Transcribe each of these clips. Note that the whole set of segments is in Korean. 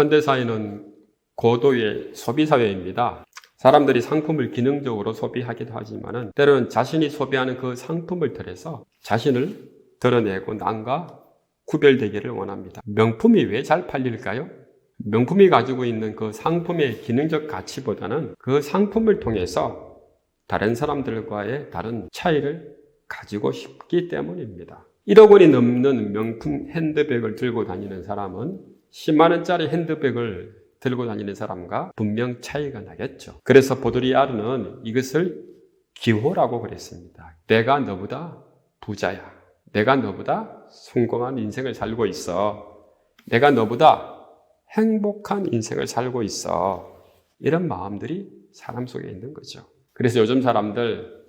현대사회는 고도의 소비사회입니다. 사람들이 상품을 기능적으로 소비하기도 하지만은 때로는 자신이 소비하는 그 상품을 통해서 자신을 드러내고 남과 구별되기를 원합니다. 명품이 왜 잘 팔릴까요? 명품이 가지고 있는 그 상품의 기능적 가치보다는 그 상품을 통해서 다른 사람들과의 다른 차이를 가지고 싶기 때문입니다. 1억 원이 넘는 명품 핸드백을 들고 다니는 사람은 10만 원짜리 핸드백을 들고 다니는 사람과 분명 차이가 나겠죠. 그래서 보드리아르는 이것을 기호라고 그랬습니다. 내가 너보다 부자야. 내가 너보다 성공한 인생을 살고 있어. 내가 너보다 행복한 인생을 살고 있어. 이런 마음들이 사람 속에 있는 거죠. 그래서 요즘 사람들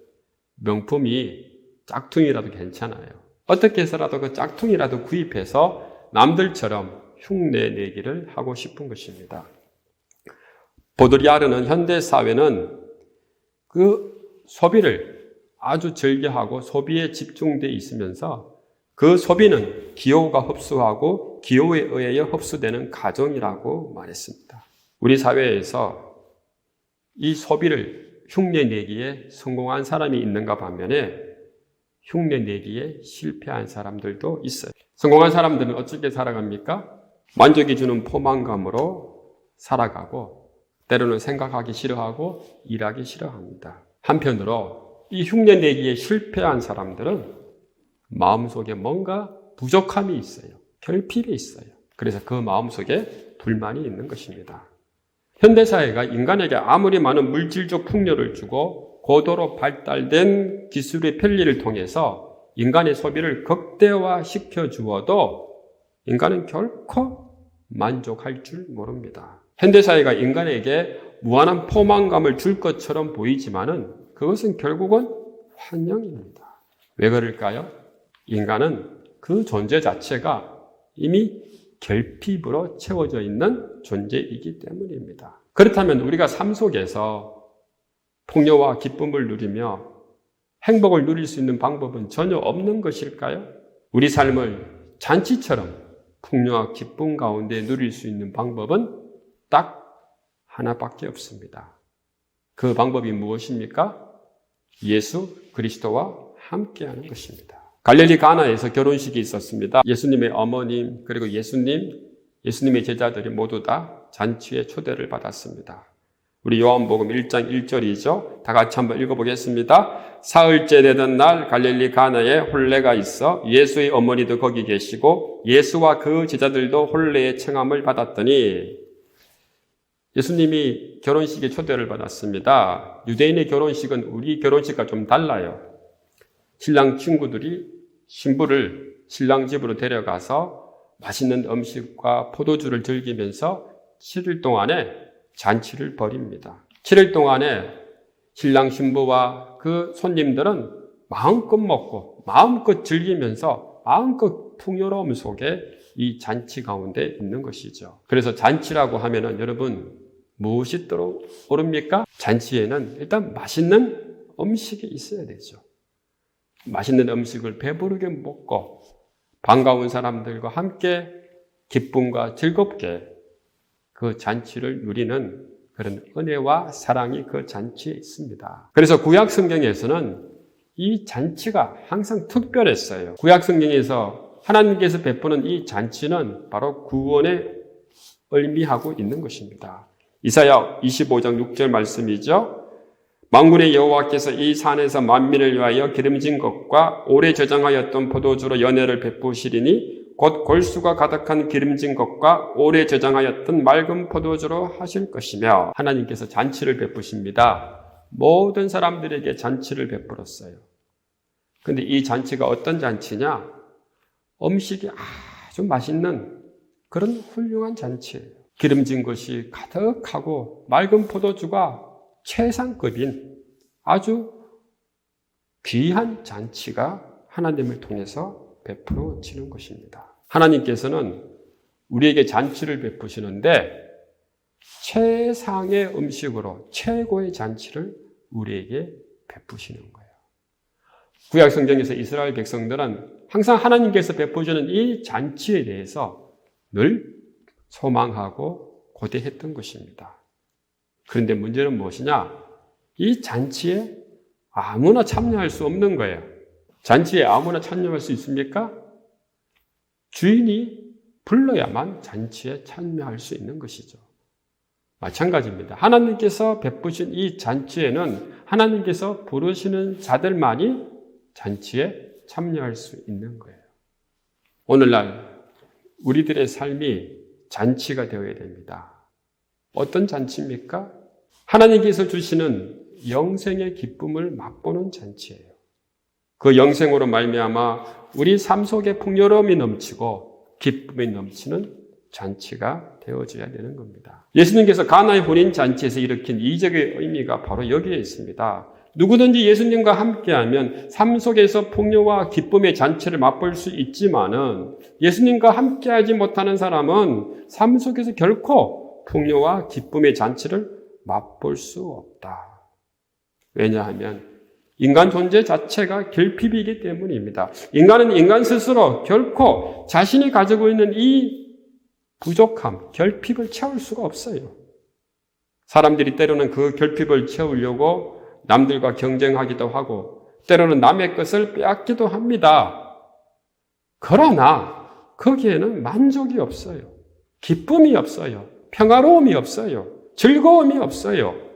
명품이 짝퉁이라도 괜찮아요. 어떻게 해서라도 그 짝퉁이라도 구입해서 남들처럼 흉내 내기를 하고 싶은 것입니다. 보드리아르는 현대 사회는 그 소비를 아주 즐겨하고 소비에 집중돼 있으면서 그 소비는 기호가 흡수하고 기호에 의하여 흡수되는 가정이라고 말했습니다. 우리 사회에서 이 소비를 흉내내기에 성공한 사람이 있는가 반면에 흉내내기에 실패한 사람들도 있어요. 성공한 사람들은 어떻게 살아갑니까? 만족이 주는 포만감으로 살아가고 때로는 생각하기 싫어하고 일하기 싫어합니다. 한편으로 이 흉내내기에 실패한 사람들은 마음속에 뭔가 부족함이 있어요. 결핍이 있어요. 그래서 그 마음속에 불만이 있는 것입니다. 현대사회가 인간에게 아무리 많은 물질적 풍요를 주고 고도로 발달된 기술의 편리를 통해서 인간의 소비를 극대화시켜 주어도 인간은 결코 만족할 줄 모릅니다. 현대사회가 인간에게 무한한 포만감을 줄 것처럼 보이지만은 그것은 결국은 환영입니다. 왜 그럴까요? 인간은 그 존재 자체가 이미 결핍으로 채워져 있는 존재이기 때문입니다. 그렇다면 우리가 삶 속에서 풍요와 기쁨을 누리며 행복을 누릴 수 있는 방법은 전혀 없는 것일까요? 우리 삶을 잔치처럼 풍요와 기쁨 가운데 누릴 수 있는 방법은 딱 하나밖에 없습니다. 그 방법이 무엇입니까? 예수 그리스도와 함께하는 것입니다. 갈릴리 가나에서 결혼식이 있었습니다. 예수님의 어머님 그리고 예수님, 예수님의 제자들이 모두 다 잔치에 초대를 받았습니다. 우리 요한복음 1장 1절이죠. 다 같이 한번 읽어보겠습니다. 사흘째 되던 날 갈릴리 가나에 혼례가 있어 예수의 어머니도 거기 계시고 예수와 그 제자들도 혼례의 청함을 받았더니 예수님이 결혼식에 초대를 받았습니다. 유대인의 결혼식은 우리 결혼식과 좀 달라요. 신랑 친구들이 신부를 신랑 집으로 데려가서 맛있는 음식과 포도주를 즐기면서 7일 동안에 잔치를 벌입니다. 7일 동안에 신랑 신부와 그 손님들은 마음껏 먹고 마음껏 즐기면서 마음껏 풍요로움 속에 이 잔치 가운데 있는 것이죠. 그래서 잔치라고 하면은 여러분 무엇이 떠오릅니까? 잔치에는 일단 맛있는 음식이 있어야 되죠. 맛있는 음식을 배부르게 먹고 반가운 사람들과 함께 기쁨과 즐겁게 그 잔치를 누리는 그런 은혜와 사랑이 그 잔치에 있습니다. 그래서 구약 성경에서는 이 잔치가 항상 특별했어요. 구약 성경에서 하나님께서 베푸는 이 잔치는 바로 구원에 의미하고 있는 것입니다. 이사야 25장 6절 말씀이죠. 망군의 여호와께서 이 산에서 만민을 위하여 기름진 것과 오래 저장하였던 포도주로 연애를 베푸시리니 곧 골수가 가득한 기름진 것과 오래 저장하였던 맑은 포도주로 하실 것이며 하나님께서 잔치를 베푸십니다. 모든 사람들에게 잔치를 베풀었어요. 근데 이 잔치가 어떤 잔치냐? 음식이 아주 맛있는 그런 훌륭한 잔치예요. 기름진 것이 가득하고 맑은 포도주가 최상급인 아주 귀한 잔치가 하나님을 통해서 베풀어지는 것입니다. 하나님께서는 우리에게 잔치를 베푸시는데 최상의 음식으로 최고의 잔치를 우리에게 베푸시는 거예요. 구약 성경에서 이스라엘 백성들은 항상 하나님께서 베푸시는 이 잔치에 대해서 늘 소망하고 고대했던 것입니다. 그런데 문제는 무엇이냐? 이 잔치에 아무나 참여할 수 없는 거예요. 잔치에 아무나 참여할 수 있습니까? 주인이 불러야만 잔치에 참여할 수 있는 것이죠. 마찬가지입니다. 하나님께서 베푸신 이 잔치에는 하나님께서 부르시는 자들만이 잔치에 참여할 수 있는 거예요. 오늘날 우리들의 삶이 잔치가 되어야 됩니다. 어떤 잔치입니까? 하나님께서 주시는 영생의 기쁨을 맛보는 잔치예요. 그 영생으로 말미암아 우리 삶 속에 풍요로움이 넘치고 기쁨이 넘치는 잔치가 되어져야 되는 겁니다. 예수님께서 가나의 혼인 잔치에서 일으킨 이적의 의미가 바로 여기에 있습니다. 누구든지 예수님과 함께하면 삶 속에서 풍요와 기쁨의 잔치를 맛볼 수 있지만은 예수님과 함께하지 못하는 사람은 삶 속에서 결코 풍요와 기쁨의 잔치를 맛볼 수 없다. 왜냐하면 인간 존재 자체가 결핍이기 때문입니다. 인간은 인간 스스로 결코 자신이 가지고 있는 이 부족함, 결핍을 채울 수가 없어요. 사람들이 때로는 그 결핍을 채우려고 남들과 경쟁하기도 하고, 때로는 남의 것을 빼앗기도 합니다. 그러나 거기에는 만족이 없어요. 기쁨이 없어요. 평화로움이 없어요. 즐거움이 없어요.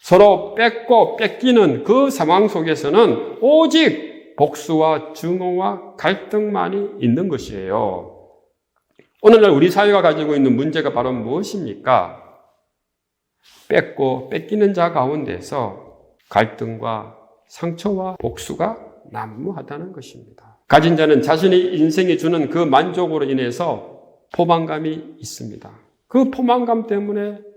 서로 뺏고 뺏기는 그 상황 속에서는 오직 복수와 증오와 갈등만이 있는 것이에요. 오늘날 우리 사회가 가지고 있는 문제가 바로 무엇입니까? 뺏고 뺏기는 자 가운데서 갈등과 상처와 복수가 난무하다는 것입니다. 가진 자는 자신의 인생이 주는 그 만족으로 인해서 포만감이 있습니다. 그 포만감 때문에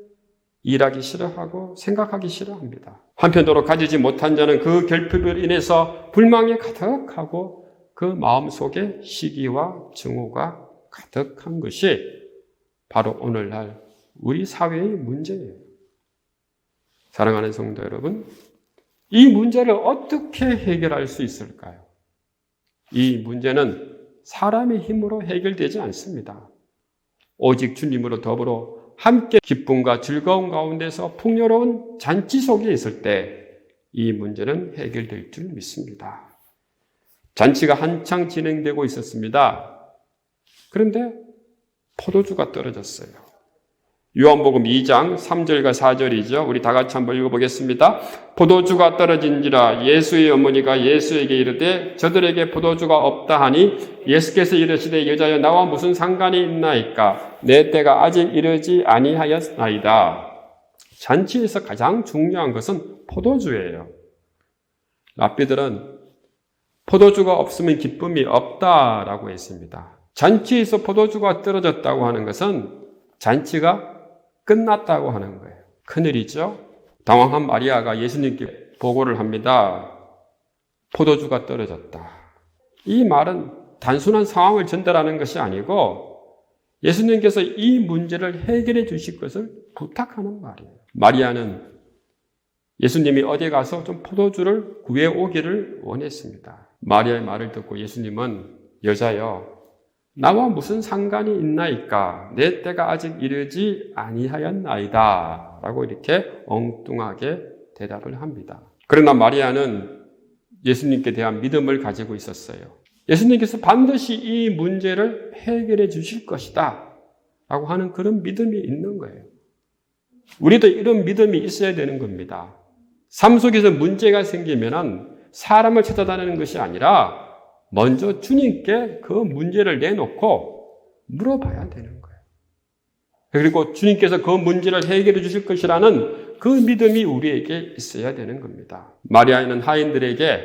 일하기 싫어하고 생각하기 싫어합니다. 한편으로 가지지 못한 자는 그 결핍을 인해서 불망이 가득하고 그 마음 속에 시기와 증오가 가득한 것이 바로 오늘날 우리 사회의 문제예요. 사랑하는 성도 여러분, 이 문제를 어떻게 해결할 수 있을까요? 이 문제는 사람의 힘으로 해결되지 않습니다. 오직 주님으로 더불어 함께 기쁨과 즐거움 가운데서 풍요로운 잔치 속에 있을 때 이 문제는 해결될 줄 믿습니다. 잔치가 한창 진행되고 있었습니다. 그런데 포도주가 떨어졌어요. 요한복음 2장 3절과 4절이죠. 우리 다 같이 한번 읽어보겠습니다. 포도주가 떨어진지라 예수의 어머니가 예수에게 이르되 저들에게 포도주가 없다 하니 예수께서 이르시되 여자여 나와 무슨 상관이 있나이까 내 때가 아직 이르지 아니하였나이다. 잔치에서 가장 중요한 것은 포도주예요. 랍비들은 포도주가 없으면 기쁨이 없다라고 했습니다. 잔치에서 포도주가 떨어졌다고 하는 것은 잔치가 끝났다고 하는 거예요. 큰일이죠? 당황한 마리아가 예수님께 보고를 합니다. 포도주가 떨어졌다. 이 말은 단순한 상황을 전달하는 것이 아니고 예수님께서 이 문제를 해결해 주실 것을 부탁하는 말이에요. 마리아는 예수님이 어디 가서 좀 포도주를 구해 오기를 원했습니다. 마리아의 말을 듣고 예수님은 여자여 나와 무슨 상관이 있나이까? 내 때가 아직 이르지 아니하였나이다. 라고 이렇게 엉뚱하게 대답을 합니다. 그러나 마리아는 예수님께 대한 믿음을 가지고 있었어요. 예수님께서 반드시 이 문제를 해결해 주실 것이다. 라고 하는 그런 믿음이 있는 거예요. 우리도 이런 믿음이 있어야 되는 겁니다. 삶 속에서 문제가 생기면 사람을 찾아다니는 것이 아니라 먼저 주님께 그 문제를 내놓고 물어봐야 되는 거예요. 그리고 주님께서 그 문제를 해결해 주실 것이라는 그 믿음이 우리에게 있어야 되는 겁니다. 마리아는 하인들에게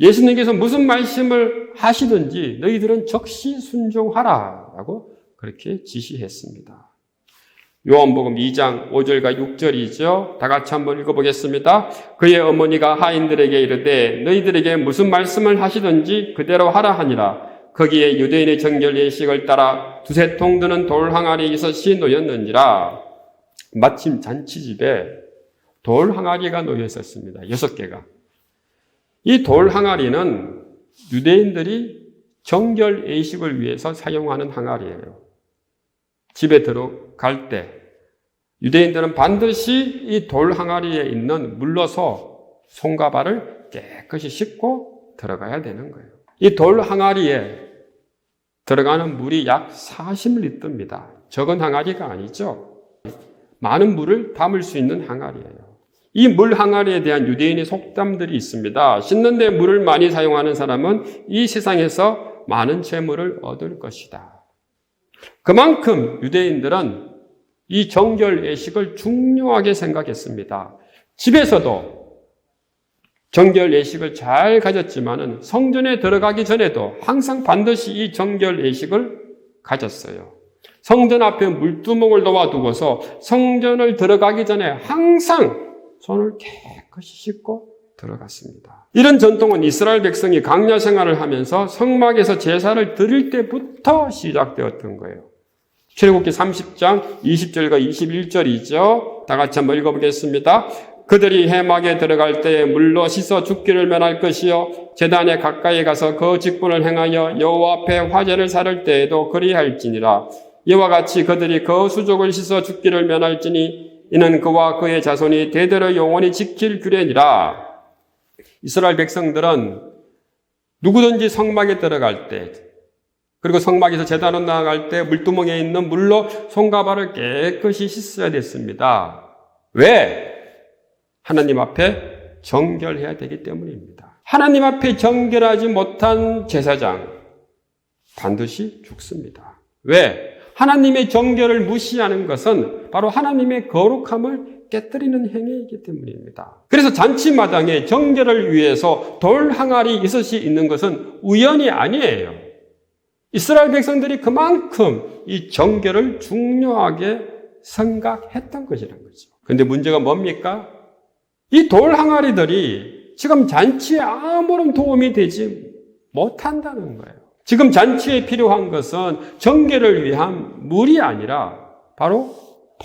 예수님께서 무슨 말씀을 하시든지 너희들은 적시 순종하라 라고 그렇게 지시했습니다. 요한복음 2장 5절과 6절이죠. 다 같이 한번 읽어보겠습니다. 그의 어머니가 하인들에게 이르되 너희들에게 무슨 말씀을 하시든지 그대로 하라 하니라. 거기에 유대인의 정결 예식을 따라 두세 통 드는 돌 항아리 있었이 놓였는지라. 마침 잔치집에 돌 항아리가 놓여 있었습니다. 여섯 개가. 이 돌 항아리는 유대인들이 정결 예식을 위해서 사용하는 항아리예요. 집에 들어갈 때 유대인들은 반드시 이 돌 항아리에 있는 물러서 손과 발을 깨끗이 씻고 들어가야 되는 거예요. 이 돌 항아리에 들어가는 물이 약 40리터입니다. 적은 항아리가 아니죠. 많은 물을 담을 수 있는 항아리예요. 이 물 항아리에 대한 유대인의 속담들이 있습니다. 씻는데 물을 많이 사용하는 사람은 이 세상에서 많은 재물을 얻을 것이다. 그만큼 유대인들은 이 정결 예식을 중요하게 생각했습니다. 집에서도 정결 예식을 잘 가졌지만은 성전에 들어가기 전에도 항상 반드시 이 정결 예식을 가졌어요. 성전 앞에 물두멍을 놓아두고서 성전을 들어가기 전에 항상 손을 깨끗이 씻고 들어갔습니다. 이런 전통은 이스라엘 백성이 강야 생활을 하면서 성막에서 제사를 드릴 때부터 시작되었던 거예요. 출애굽기 30장 20절과 21절이죠. 다 같이 한번 읽어보겠습니다. 그들이 해막에 들어갈 때에 물로 씻어 죽기를 면할 것이요 제단에 가까이 가서 그 직분을 행하여 여호와 앞에 화제를 사를 때에도 그리할지니라 이와 같이 그들이 그 수족을 씻어 죽기를 면할지니 이는 그와 그의 자손이 대대로 영원히 지킬 규례니라 이스라엘 백성들은 누구든지 성막에 들어갈 때 그리고 성막에서 제단을 나아갈 때 물두멍에 있는 물로 손과 발을 깨끗이 씻어야 됐습니다. 왜? 하나님 앞에 정결해야 되기 때문입니다. 하나님 앞에 정결하지 못한 제사장 반드시 죽습니다. 왜? 하나님의 정결을 무시하는 것은 바로 하나님의 거룩함을 깨뜨리는 행위이기 때문입니다. 그래서 잔치마당에 정결을 위해서 돌 항아리 이것이 있는 것은 우연이 아니에요. 이스라엘 백성들이 그만큼 이 정결을 중요하게 생각했던 것이라는 거죠. 근데 문제가 뭡니까? 이 돌 항아리들이 지금 잔치에 아무런 도움이 되지 못한다는 거예요. 지금 잔치에 필요한 것은 정결을 위한 물이 아니라 바로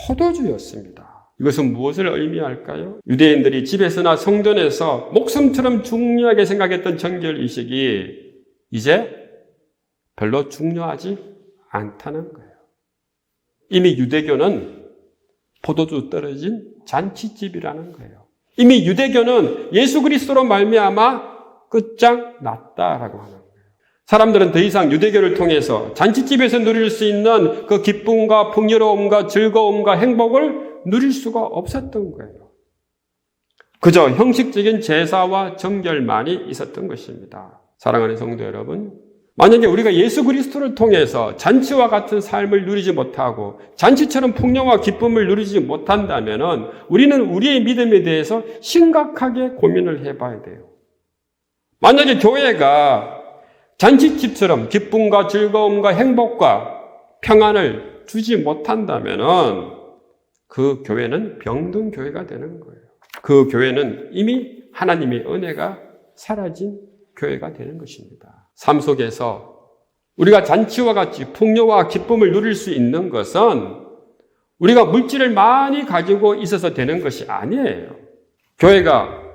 포도주였습니다. 이것은 무엇을 의미할까요? 유대인들이 집에서나 성전에서 목숨처럼 중요하게 생각했던 정결 의식이 이제 별로 중요하지 않다는 거예요. 이미 유대교는 포도주 떨어진 잔치집이라는 거예요. 이미 유대교는 예수 그리스도로 말미암아 끝장 났다라고 하는 거예요. 사람들은 더 이상 유대교를 통해서 잔치집에서 누릴 수 있는 그 기쁨과 풍요로움과 즐거움과 행복을 누릴 수가 없었던 거예요. 그저 형식적인 제사와 정결만이 있었던 것입니다. 사랑하는 성도 여러분, 만약에 우리가 예수 그리스도를 통해서 잔치와 같은 삶을 누리지 못하고 잔치처럼 풍요와 기쁨을 누리지 못한다면 우리는 우리의 믿음에 대해서 심각하게 고민을 해봐야 돼요. 만약에 교회가 잔치집처럼 기쁨과 즐거움과 행복과 평안을 주지 못한다면 그 교회는 병든 교회가 되는 거예요. 그 교회는 이미 하나님의 은혜가 사라진 교회가 되는 것입니다. 삶 속에서 우리가 잔치와 같이 풍요와 기쁨을 누릴 수 있는 것은 우리가 물질을 많이 가지고 있어서 되는 것이 아니에요. 교회가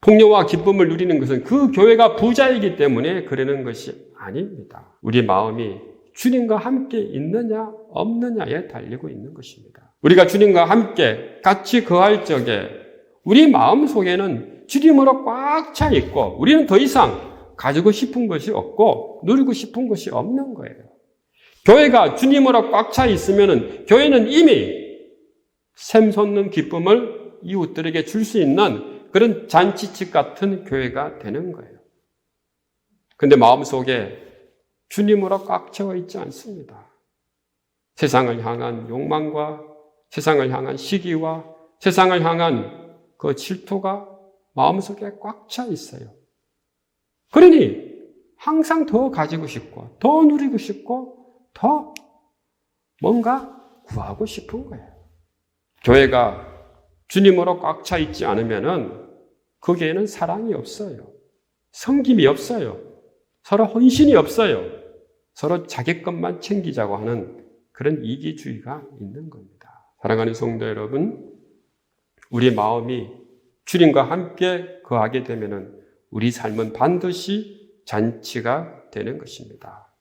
풍요와 기쁨을 누리는 것은 그 교회가 부자이기 때문에 그러는 것이 아닙니다. 우리 마음이 주님과 함께 있느냐 없느냐에 달리고 있는 것입니다. 우리가 주님과 함께 같이 거할 적에 우리 마음 속에는 주님으로 꽉 차 있고 우리는 더 이상 가지고 싶은 것이 없고 누리고 싶은 것이 없는 거예요. 교회가 주님으로 꽉 차 있으면 교회는 이미 샘솟는 기쁨을 이웃들에게 줄 수 있는 그런 잔치집 같은 교회가 되는 거예요. 근데 마음속에 주님으로 꽉 채워 있지 않습니다. 세상을 향한 욕망과 세상을 향한 시기와 세상을 향한 그 질투가 마음속에 꽉 차 있어요. 그러니 항상 더 가지고 싶고 더 누리고 싶고 더 뭔가 구하고 싶은 거예요. 교회가 주님으로 꽉 차 있지 않으면은 거기에는 사랑이 없어요. 성김이 없어요. 서로 헌신이 없어요. 서로 자기 것만 챙기자고 하는 그런 이기주의가 있는 겁니다. 사랑하는 성도 여러분, 우리 마음이 주님과 함께 거하게 되면은 우리 삶은 반드시 잔치가 되는 것입니다.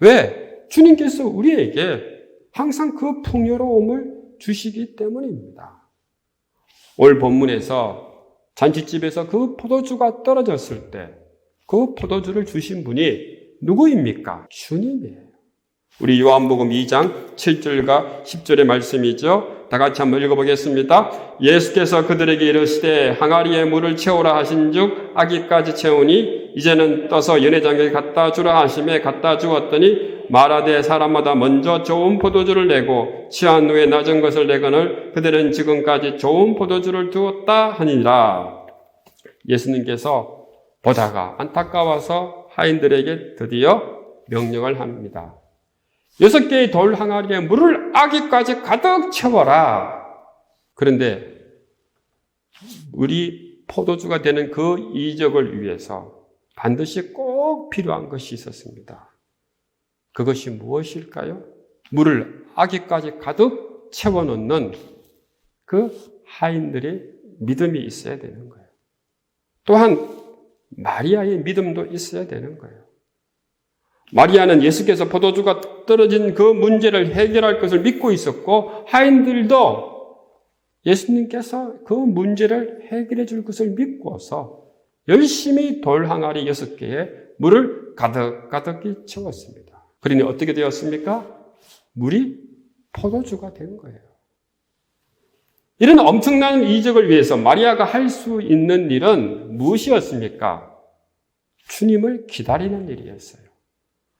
왜? 주님께서 우리에게 항상 그 풍요로움을 주시기 때문입니다. 오늘 본문에서 잔치집에서 그 포도주가 떨어졌을 때 그 포도주를 주신 분이 누구입니까? 주님이에요. 우리 요한복음 2장 7절과 10절의 말씀이죠. 다 같이 한번 읽어보겠습니다. 예수께서 그들에게 이르시되 항아리에 물을 채우라 하신즉 아기까지 채우니 이제는 떠서 연회장에 갖다 주라 하심에 갖다 주었더니 말하되 사람마다 먼저 좋은 포도주를 내고 취한 후에 낮은 것을 내거늘 그들은 지금까지 좋은 포도주를 두었다 하니라. 예수님께서 보다가 안타까워서 하인들에게 드디어 명령을 합니다. 여섯 개의 돌 항아리에 물을 아기까지 가득 채워라. 그런데 우리 포도주가 되는 그 이적을 위해서 반드시 꼭 필요한 것이 있었습니다. 그것이 무엇일까요? 물을 아기까지 가득 채워놓는 그 하인들의 믿음이 있어야 되는 거예요. 또한 마리아의 믿음도 있어야 되는 거예요. 마리아는 예수께서 포도주가 떨어진 그 문제를 해결할 것을 믿고 있었고 하인들도 예수님께서 그 문제를 해결해 줄 것을 믿고서 열심히 돌 항아리 여섯 개에 물을 가득 가득히 채웠습니다. 그러니 어떻게 되었습니까? 물이 포도주가 된 거예요. 이런 엄청난 이적을 위해서 마리아가 할 수 있는 일은 무엇이었습니까? 주님을 기다리는 일이었어요.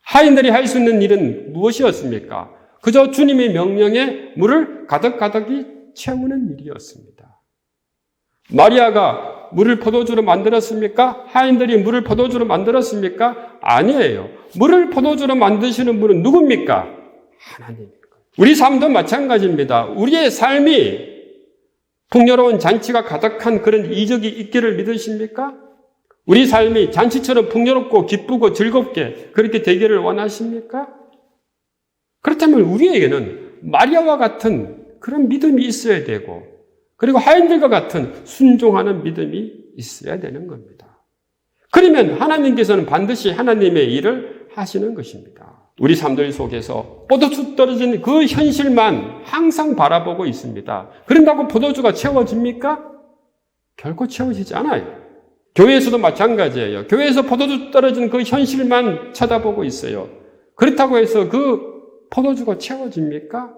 하인들이 할 수 있는 일은 무엇이었습니까? 그저 주님의 명령에 물을 가득가득히 채우는 일이었습니다. 마리아가 물을 포도주로 만들었습니까? 하인들이 물을 포도주로 만들었습니까? 아니에요. 물을 포도주로 만드시는 분은 누굽니까? 하나님입니다. 우리 삶도 마찬가지입니다. 우리의 삶이 풍요로운 잔치가 가득한 그런 이적이 있기를 믿으십니까? 우리 삶이 잔치처럼 풍요롭고 기쁘고 즐겁게 그렇게 되기를 원하십니까? 그렇다면 우리에게는 마리아와 같은 그런 믿음이 있어야 되고 그리고 하인들과 같은 순종하는 믿음이 있어야 되는 겁니다. 그러면 하나님께서는 반드시 하나님의 일을 하시는 것입니다. 우리 삶들 속에서 포도주 떨어진 그 현실만 항상 바라보고 있습니다. 그런다고 포도주가 채워집니까? 결코 채워지지 않아요. 교회에서도 마찬가지예요. 교회에서 포도주 떨어진 그 현실만 쳐다보고 있어요. 그렇다고 해서 그 포도주가 채워집니까?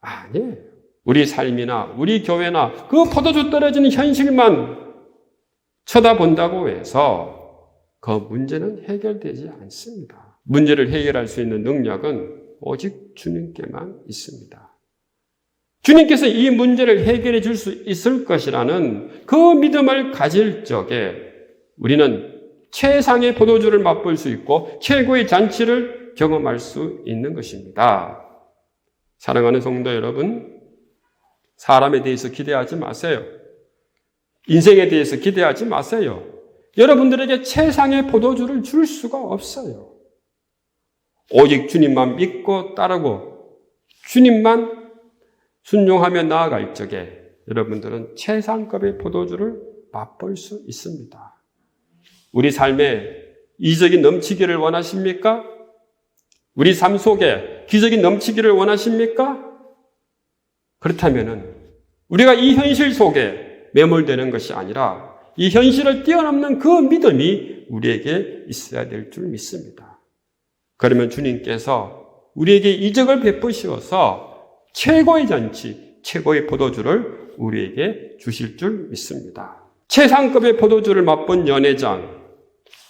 아니에요. 우리 삶이나 우리 교회나 그 포도주 떨어지는 현실만 쳐다본다고 해서 그 문제는 해결되지 않습니다. 문제를 해결할 수 있는 능력은 오직 주님께만 있습니다. 주님께서 이 문제를 해결해 줄 수 있을 것이라는 그 믿음을 가질 적에 우리는 최상의 포도주를 맛볼 수 있고 최고의 잔치를 경험할 수 있는 것입니다. 사랑하는 성도 여러분, 사람에 대해서 기대하지 마세요. 인생에 대해서 기대하지 마세요. 여러분들에게 최상의 포도주를 줄 수가 없어요. 오직 주님만 믿고 따르고 주님만 순종하며 나아갈 적에 여러분들은 최상급의 포도주를 맛볼 수 있습니다. 우리 삶에 이적이 넘치기를 원하십니까? 우리 삶 속에 기적이 넘치기를 원하십니까? 그렇다면은 우리가 이 현실 속에 매몰되는 것이 아니라 이 현실을 뛰어넘는 그 믿음이 우리에게 있어야 될 줄 믿습니다. 그러면 주님께서 우리에게 이적을 베푸시어서 최고의 잔치, 최고의 포도주를 우리에게 주실 줄 믿습니다. 최상급의 포도주를 맛본 연회장.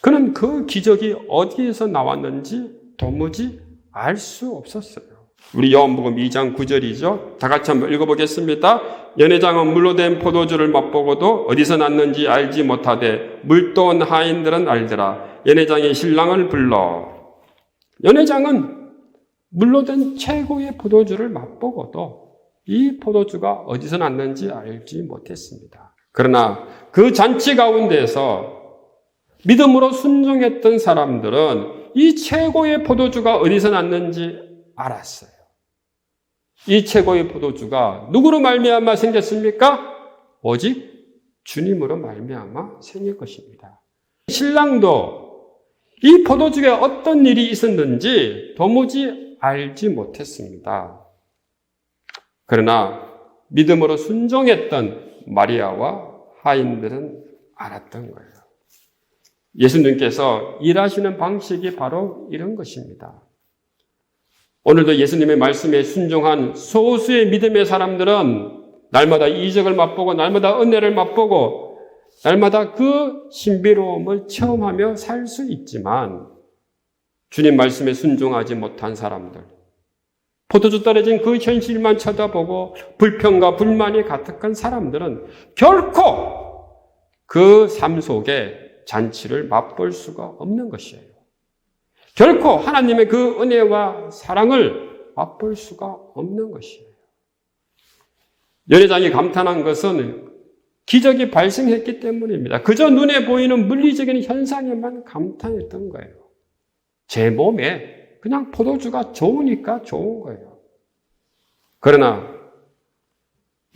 그는 그 기적이 어디에서 나왔는지 도무지 알 수 없었어요. 우리 요한복음 2장 9절이죠. 다 같이 한번 읽어보겠습니다. 연회장은 물로 된 포도주를 맛보고도 어디서 났는지 알지 못하되 물도온 하인들은 알더라. 연회장이 신랑을 불러. 연회장은 된 최고의 포도주를 맛보고도 이 포도주가 어디서 났는지 알지 못했습니다. 그러나 그 잔치 가운데서 믿음으로 순종했던 사람들은 이 최고의 포도주가 어디서 났는지 알았어요. 이 최고의 포도주가 누구로 말미암아 생겼습니까? 오직 주님으로 말미암아 생길 것입니다. 신랑도 이 포도주에 어떤 일이 있었는지 도무지 알지 못했습니다. 그러나 믿음으로 순종했던 마리아와 하인들은 알았던 거예요. 예수님께서 일하시는 방식이 바로 이런 것입니다. 오늘도 예수님의 말씀에 순종한 소수의 믿음의 사람들은 날마다 이적을 맛보고 날마다 은혜를 맛보고 날마다 그 신비로움을 체험하며 살 수 있지만 주님 말씀에 순종하지 못한 사람들 포도주 떨어진 그 현실만 쳐다보고 불평과 불만이 가득한 사람들은 결코 그 삶 속에 잔치를 맛볼 수가 없는 것이에요. 결코 하나님의 그 은혜와 사랑을 맛볼 수가 없는 것이에요. 연회장이 감탄한 것은 기적이 발생했기 때문입니다. 그저 눈에 보이는 물리적인 현상에만 감탄했던 거예요. 제 몸에 그냥 포도주가 좋으니까 좋은 거예요. 그러나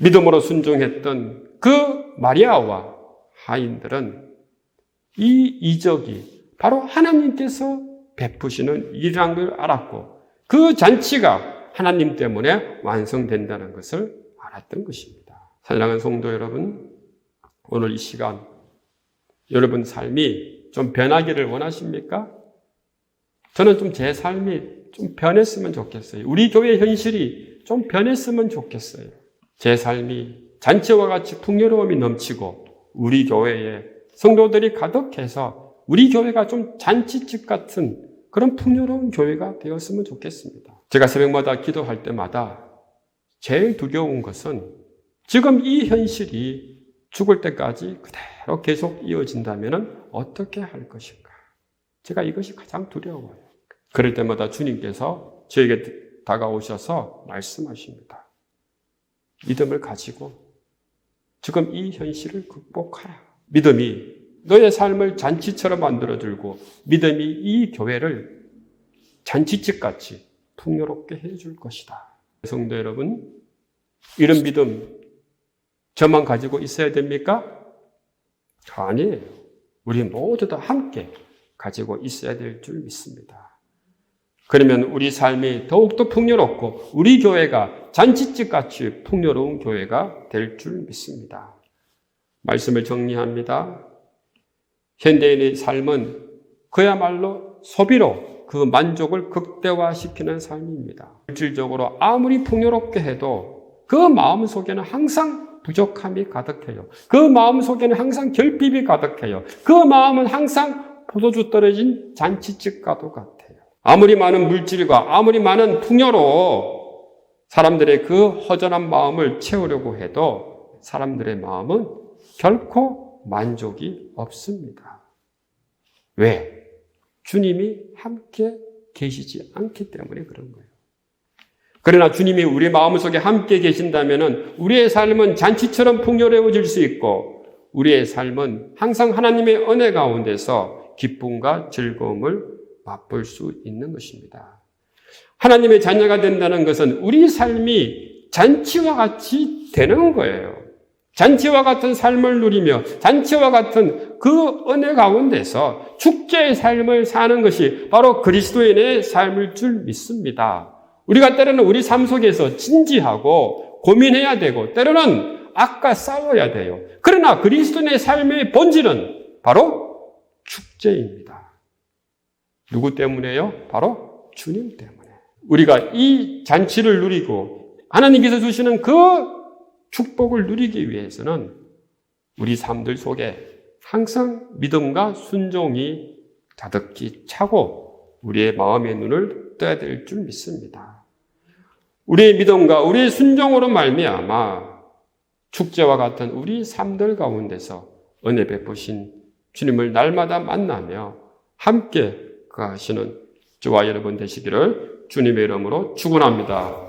믿음으로 순종했던 그 마리아와 하인들은 이 이적이 바로 하나님께서 베푸시는 일이라는 걸 알았고 그 잔치가 하나님 때문에 완성된다는 것을 알았던 것입니다. 사랑하는 성도 여러분, 오늘 이 시간 여러분 삶이 좀 변하기를 원하십니까? 저는 좀 제 삶이 좀 변했으면 좋겠어요. 우리 교회 현실이 좀 변했으면 좋겠어요. 제 삶이 잔치와 같이 풍요로움이 넘치고 우리 교회에 성도들이 가득해서 우리 교회가 좀 잔치집 같은 그런 풍요로운 교회가 되었으면 좋겠습니다. 제가 새벽마다 기도할 때마다 제일 두려운 것은 지금 이 현실이 죽을 때까지 그대로 계속 이어진다면 어떻게 할 것인가? 제가 이것이 가장 두려워요. 그럴 때마다 주님께서 저에게 다가오셔서 말씀하십니다. 믿음을 가지고 지금 이 현실을 극복하라. 믿음이 너의 삶을 잔치처럼 만들어들고 믿음이 이 교회를 잔치집 같이 풍요롭게 해줄 것이다. 성도 여러분, 이런 믿음 저만 가지고 있어야 됩니까? 아니에요. 우리 모두 다 함께 가지고 있어야 될 줄 믿습니다. 그러면 우리 삶이 더욱더 풍요롭고 우리 교회가 잔치집 같이 풍요로운 교회가 될 줄 믿습니다. 말씀을 정리합니다. 현대인의 삶은 그야말로 소비로 그 만족을 극대화시키는 삶입니다. 물질적으로 아무리 풍요롭게 해도 그 마음 속에는 항상 부족함이 가득해요. 그 마음 속에는 항상 결핍이 가득해요. 그 마음은 항상 포도주 떨어진 잔치집과도 같아요. 아무리 많은 물질과 아무리 많은 풍요로 사람들의 그 허전한 마음을 채우려고 해도 사람들의 마음은 결코 만족이 없습니다. 왜? 주님이 함께 계시지 않기 때문에 그런 거예요. 그러나 주님이 우리 마음속에 함께 계신다면 우리의 삶은 잔치처럼 풍요로워질 수 있고 우리의 삶은 항상 하나님의 은혜 가운데서 기쁨과 즐거움을 맛볼 수 있는 것입니다. 하나님의 자녀가 된다는 것은 우리 삶이 잔치와 같이 되는 거예요. 잔치와 같은 삶을 누리며 잔치와 같은 그 은혜 가운데서 축제의 삶을 사는 것이 바로 그리스도인의 삶일 줄 믿습니다. 우리가 때로는 우리 삶 속에서 진지하고 고민해야 되고 때로는 악과 싸워야 돼요. 그러나 그리스도인의 삶의 본질은 바로 축제입니다. 누구 때문에요? 바로 주님 때문에. 우리가 이 잔치를 누리고 하나님께서 주시는 그 축복을 누리기 위해서는 우리 삶들 속에 항상 믿음과 순종이 가득히 차고 우리의 마음의 눈을 떠야 될 줄 믿습니다. 우리의 믿음과 우리의 순종으로 말미암아 축제와 같은 우리 삶들 가운데서 은혜 베푸신 주님을 날마다 만나며 함께 그 하시는 저와 여러분 되시기를 주님의 이름으로 축원합니다.